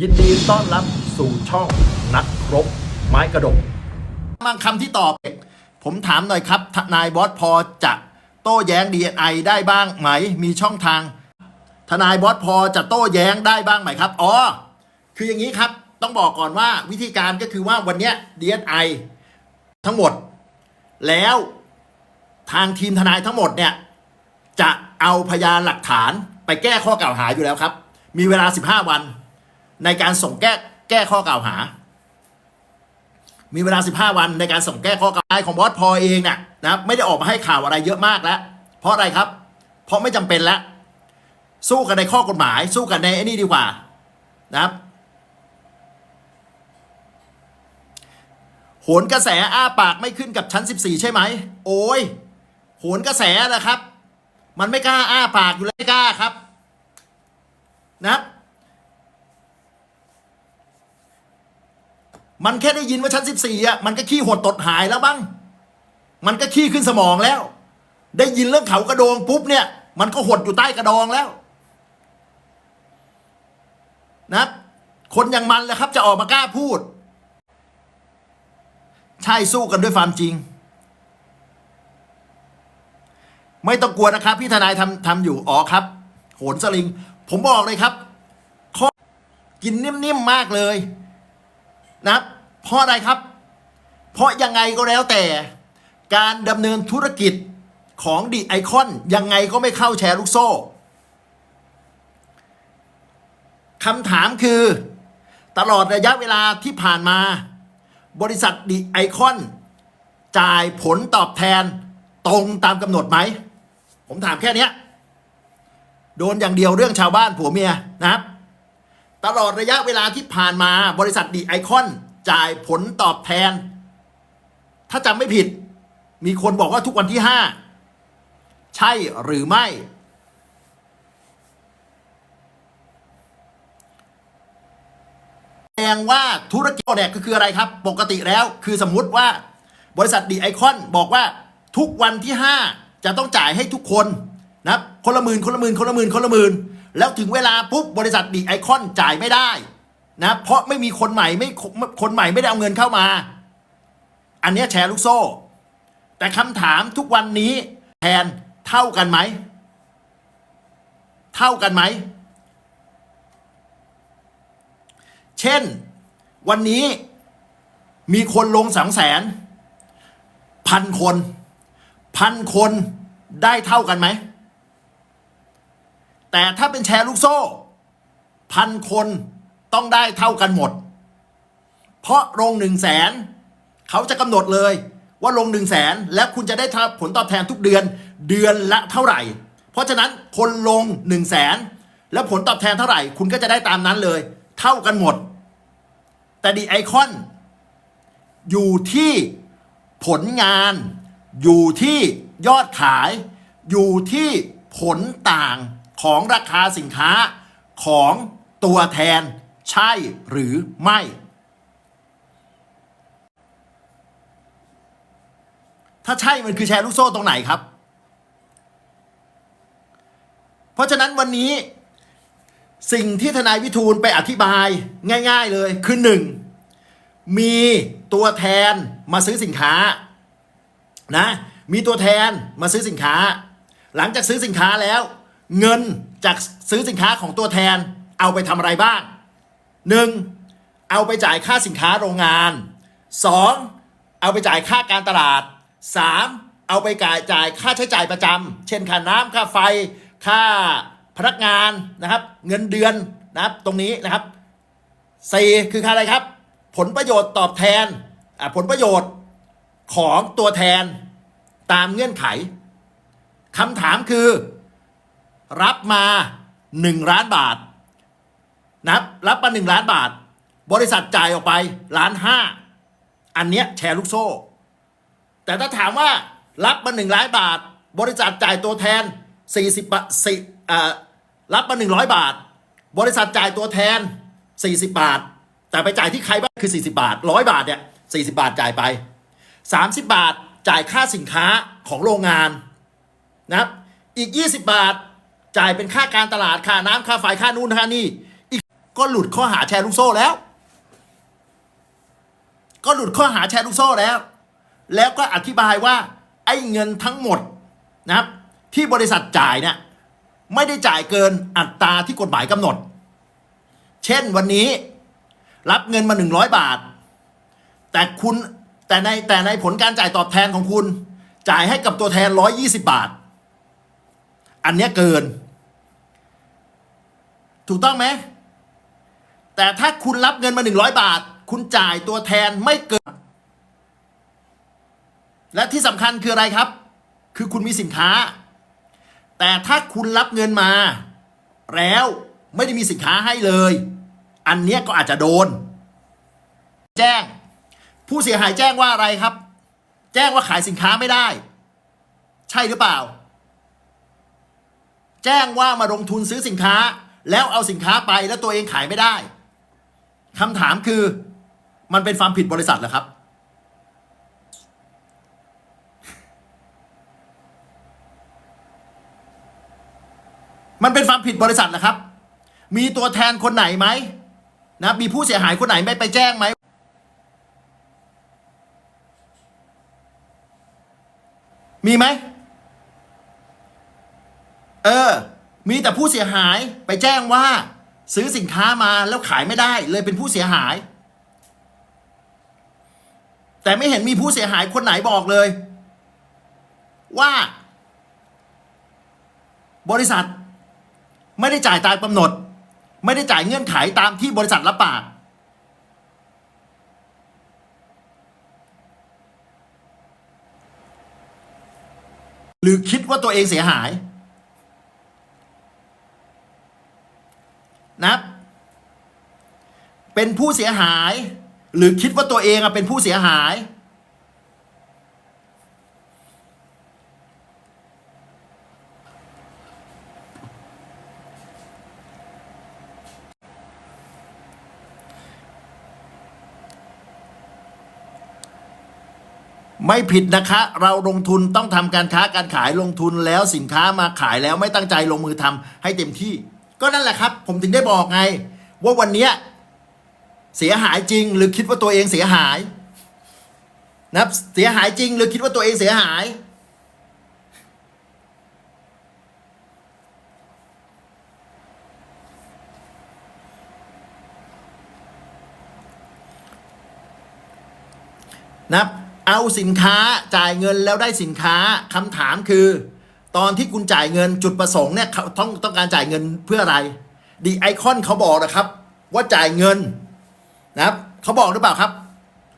ยินดีต้อนรับสู่ช่องนักรบ ไม้กระดกบางคำที่ตอบ ผมถามหน่อยครับทนายบอสพอจะโต้แย้ง DNI ได้บ้างไหม มีช่องทาง ทนายบอสพอจะโต้แย้งได้บ้างไหมครับ อ๋อ คืออย่างนี้ครับ ต้องบอกก่อนว่าวิธีการก็คือว่าวันนี้ DNI ทั้งหมด แล้วทางทีมทนายทั้งหมดเนี่ย จะเอาพยานหลักฐานไปแก้ข้อกล่าวหาอยู่แล้วครับ มีเวลา 15 วัน ในการส่งแก้แก้ข้อกล่าวหา มีเวลา 15 วันในการส่งแก้ข้อกล่าวหาของบอสพอเองเนี่ยนะไม่ได้ออกมาให้ข่าวอะไรเยอะมากแล้ว เพราะอะไรครับ เพราะไม่จำเป็นแล้ว สู้กันในข้อกฎหมาย สู้กันในไอ้นี่ดีกว่านะครับโหนกระแสอ้าปากไม่ขึ้นกับชั้น 14 ใช่ไหม โอ้ยโหนกระแสนะครับ มันไม่กล้าอ้าปากอยู่แล้วไม่กล้าครับ นะครับ มันแค่ได้ยินว่าชั้น 14อะมันก็ขี้หดตดหายแล้วบ้าง มันก็ขี้ขึ้นสมองแล้ว ได้ยินเรื่องเขากระโดงปุ๊บเนี่ย มันก็หดอยู่ใต้กระดองแล้ว นะคนอย่างมันแหละครับ จะออกมากล้าพูด ใช่สู้กันด้วยความจริง ไม่ต้องกลัวนะครับ พี่ทนายทำทำอยู่อ๋อครับ โหนสลิง ผมบอกเลยครับข้อกินนิ่มๆมากเลย นะเพราะอะไรครับ เพราะยังไงก็แล้วแต่ การดำเนินธุรกิจของดีไอคอนยังไงก็ไม่เข้าแชร์ลูกโซ่คำถามคือ ตลอดระยะเวลาที่ผ่านมา บริษัทดีไอคอนจ่ายผลตอบแทนตรงตามกำหนดไหม ผมถามแค่เนี้ยโดนอย่างเดียวเรื่องชาวบ้านผัวเมียนะครับ ตลอดระยะเวลาที่ผ่านมาบริษัทดีไอคอนจ่ายผลตอบแทน ถ้าจำไม่ผิด มีคนบอกว่าทุกวันที่ห้าใช่หรือไม่ แสดงว่าธุรกิจเนี่ยก็คืออะไรครับ ปกติแล้วคือสมมุติว่า บริษัทดีไอคอนบอกว่าทุกวันที่ 5 จะต้องจ่ายให้ทุกคนนะครับคนละหมื่นคนละหมื่นคนละหมื่นคนละหมื่น แล้วถึงเวลาปุ๊บบริษัทดีไอคอนจ่ายไม่ได้นะเพราะไม่มีคนใหม่ไม่คนใหม่ไม่ได้เอาเงินเข้ามา อันนี้แชร์ลูกโซ่ แต่คำถามทุกวันนี้แทนเท่ากันไหม เท่ากันไหม เช่น วันนี้มีคนลงสองแสนพันคน พันคนได้เท่ากันไหม แต่ถ้าเป็นแชร์ลูกโซ่ พันคนต้องได้เท่ากันหมด เพราะลงหนึ่งแสนเขาจะกำหนดเลยว่าลงหนึ่งแสนแล้วคุณจะได้ผลตอบแทนทุกเดือนเดือนละเท่าไหร่ เพราะฉะนั้นคนลงหนึ่งแสนแล้วผลตอบแทนเท่าไหร่ คุณก็จะได้ตามนั้นเลย เท่ากันหมด แต่ดีไอคอนอยู่ที่ผลงาน อยู่ที่ยอดขาย อยู่ที่ผลต่าง ของราคาสินค้าของตัวแทนใช่หรือไม่ ถ้าใช่มันคือแชร์ลูกโซ่ตรงไหนครับ เพราะฉะนั้นวันนี้สิ่งที่ทนายวิทูลไปอธิบายง่าย ๆเลยคือหนึ่งมีตัวแทนมาซื้อสินค้านะมีตัวแทนมาซื้อสินค้า หลังจากซื้อสินค้าแล้ว เงินจากซื้อสินค้าของตัวแทนเอาไปทำอะไรบ้างหนึ่งเอาไปจ่ายค่าสินค้าโรงงานสองเอาไปจ่ายค่าการตลาดสามเอาไปจ่ายจ่ายค่าใช้จ่ายประจำเช่นค่าน้ำค่าไฟ ค่าพนักงานนะครับ เงินเดือนนะครับตรงนี้นะครับสี่คือค่าอะไรครับ ผลประโยชน์ตอบแทนอะผลประโยชน์ของตัวแทนตามเงื่อนไขคำถามคือ รับมา 1 ล้านบาทนะครับรับมา 1 ล้านบาท บริษัทจ่ายออกไปล้านห้าอันเนี้ยแชร์ลูกโซ่ แต่ถ้าถามว่ารับมา 1 ล้านบาท บริษัทจ่ายตัวแทน 40บาทสี่อ่ารับมา 100 บาท บริษัทจ่ายตัวแทน 40 บาท แต่ไปจ่ายที่ใครบ้างคือ 40 บาท 100 บาทเนี่ย40 บาทจ่ายไป 30 บาทจ่ายค่าสินค้าของโรงงานนะครับอีก 20 บาท จ่ายเป็นค่าการตลาดค่าน้ำค่าไฟค่านู่นค่านี่อีกก็หลุดข้อหาแชร์ลูกโซ่แล้ว ก็หลุดข้อหาแชร์ลูกโซ่แล้ว แล้วก็อธิบายว่า ไอ้เงินทั้งหมดนะครับ ที่บริษัทจ่ายเนี่ยไม่ได้จ่ายเกินอัตราที่กฎหมายกำหนด เช่นวันนี้ รับเงินมาหนึ่งร้อยบาท แต่คุณแต่ในแต่ในผลการจ่ายตอบแทนของคุณ จ่ายให้กับตัวแทนร้อยยี่สิบาท อันเนี้ยเกิน ถูกต้องไหม แต่ถ้าคุณรับเงินมาหนึ่งร้อยบาท คุณจ่ายตัวแทนไม่เกิน และที่สำคัญคืออะไรครับ คือคุณมีสินค้า แต่ถ้าคุณรับเงินมา แล้วไม่ได้มีสินค้าให้เลย อันเนี้ยก็อาจจะโดน แจ้ง ผู้เสียหายแจ้งว่าอะไรครับ แจ้งว่าขายสินค้าไม่ได้ ใช่หรือเปล่า แจ้งว่ามาลงทุนซื้อสินค้า แล้วเอาสินค้าไปแล้วตัวเองขายไม่ได้คำถามคือมันเป็นความผิดบริษัทเหรอครับ มันเป็นความผิดบริษัทเหรอครับ มีตัวแทนคนไหนไหมนะมีผู้เสียหายคนไหนไม่ไปแจ้งไหมมีไหม เออ มีแต่ผู้เสียหายไปแจ้งว่า ซื้อสินค้ามาแล้วขายไม่ได้ เลยเป็นผู้เสียหาย แต่ไม่เห็นมีผู้เสียหายคนไหนบอกเลย ว่า บริษัท ไม่ได้จ่ายตามกำหนด ไม่ได้จ่ายเงื่อนไขตามที่บริษัทรับปากหรือคิดว่าตัวเองเสียหาย นะครับ เป็นผู้เสียหาย หรือคิดว่าตัวเองอะเป็นผู้เสียหาย ไม่ผิดนะคะ เราลงทุนต้องทำการค้าการขายลงทุนแล้วสินค้ามาขายแล้วไม่ตั้งใจลงมือทำให้เต็มที่ ก็นั่นแหละครับ ผมถึงได้บอกไง ว่าวันเนี้ยเสียหายจริง หรือคิดว่าตัวเองเสียหาย นะครับ เสียหายจริง หรือคิดว่าตัวเองเสียหาย นะครับ เอาสินค้าจ่ายเงินแล้วได้สินค้าคำถามคือ ตอนที่คุณจ่ายเงินจุดประสงค์เนี่ยเขาต้องต้องการจ่ายเงินเพื่ออะไรดีไอคอนเขาบอกนะครับ ว่าจ่ายเงินนะครับเขาบอกหรือเปล่าครับ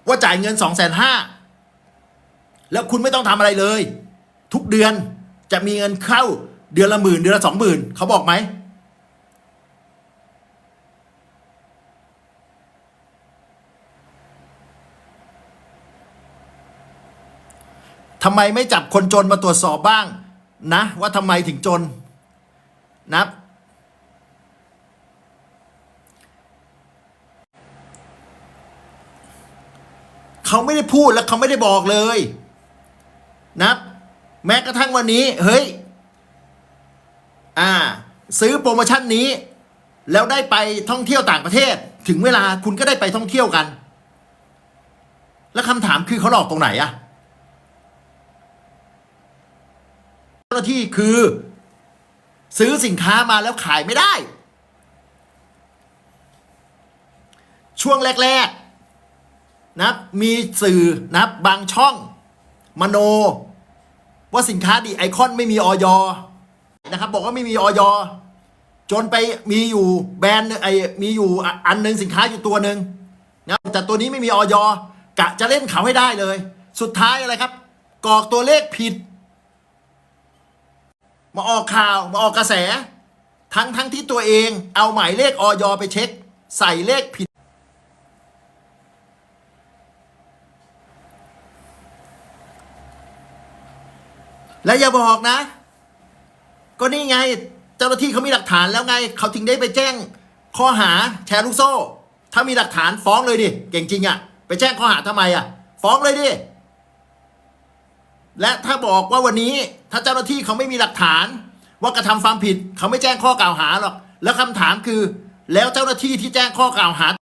ว่าจ่ายเงินสองแสนห้าแล้วคุณไม่ต้องทำอะไรเลย ทุกเดือนจะมีเงินเข้าเดือนละหมื่นเดือนละสองหมื่นเขาบอกไหมทำไมไม่จับคนจนมาตรวจสอบบ้าง นะ ว่าทำไมถึงจนนะับเขาไม่ได้พูดและเขาไม่ได้บอกเลยนะับแม้กระทั่งวันนี้ เฮ้ย อ่า ซื้อโปรโมชั่นนี้ แล้วได้ไปท่องเที่ยวต่างประเทศ ถึงเวลาคุณก็ได้ไปท่องเที่ยวกัน แล้วคำถามคือเขาหลอกตรงไหนอะ เจ้าหน้าที่คือ ซื้อสินค้ามาแล้วขายไม่ได้ ช่วงแรก ๆนับมีสื่อนับบางช่อง มโน ว่าสินค้าดีไอคอนไม่มีออยนะครับ บอกว่าไม่มีออยจนไปมีอยู่แบรนด์ไอมีอยู่อันหนึ่งสินค้าอยู่ตัวหนึ่งนะแต่ตัวนี้ไม่มีออยกะจะเล่นเขาให้ได้เลย สุดท้ายอะไรครับกรอกตัวเลขผิด มาออกข่าวมาออกกระแส ทั้งทั้งที่ตัวเองเอาหมายเลขออยไปเช็ค ใส่เลขผิด และอย่าบอกนะ ก็นี่ไงเจ้าหน้าที่เขามีหลักฐานแล้วไง เขาถึงได้ไปแจ้งข้อหาแชร์ลูกโซ่ ถ้ามีหลักฐานฟ้องเลยดิ เก่งจริงอะ่ะ ไปแจ้งข้อหาทำไมอะ่ะ ฟ้องเลยดิ และถ้าบอกว่าวันนี้ถ้าเจ้าหน้าที่เขาไม่มีหลักฐาน ว่ากระทำความผิดเขาไม่แจ้งข้อกล่าวหาหรอกแล้วคำถามคือ แล้วเจ้าหน้าที่ที่แจ้งข้อกล่าวหา